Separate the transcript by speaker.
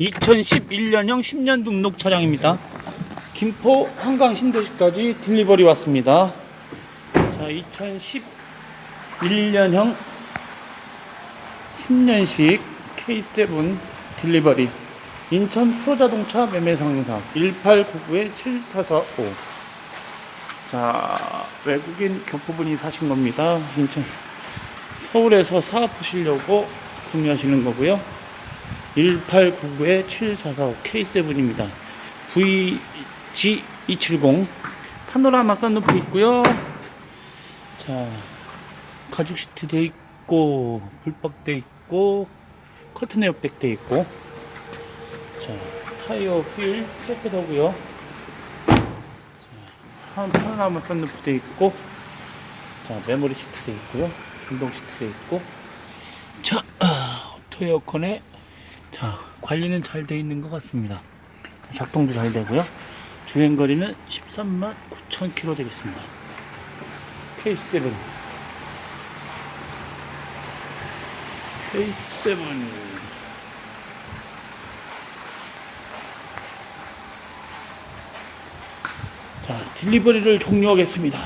Speaker 1: 2011년형 10년 등록 차량입니다. 김포 한강 신도시까지 딜리버리 왔습니다. 자, 2011년형 10년식 K7 딜리버리 인천 프로자동차 매매 상사 1899-7445 자, 외국인 교포분이 사신 겁니다. 인천 서울에서 사업하시려고 구매하시는 거고요. 1899-7445 K7입니다. VG270 파노라마 썬루프 있고요. 자, 가죽 시트 돼 있고 불박 돼 있고 커튼 에어백 돼 있고 자, 타이어 휠 깨끗하고요. 자, 한 파노라마 썬루프 돼 있고 자, 메모리 시트 돼 있고요. 운동 시트 돼 있고 자, 아, 오토 에어컨에 자, 관리는 잘 돼 있는 것 같습니다. 작동도 잘 되고요. 주행 거리는 13만 9천 킬로 되겠습니다. K7 K7 자, 딜리버리를 종료하겠습니다.